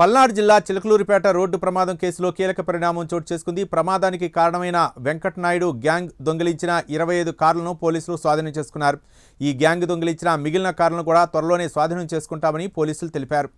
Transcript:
పల్నాడు జిల్లా చిలకలూరిపేట రోడ్డు ప్రమాదం కేసులో కీలక పరిణామం చోటు చేసుకుంది. ప్రమాదానికి కారణమైన వెంకటనాయుడు గ్యాంగ్ దొంగిలించిన ఇరవై ఐదు కార్లను పోలీసులు స్వాధీనం చేసుకున్నారు. ఈ గ్యాంగ్ దొంగిలించిన మిగిలిన కార్లను కూడా త్వరలోనే స్వాధీనం చేసుకుంటామని పోలీసులు తెలిపారు.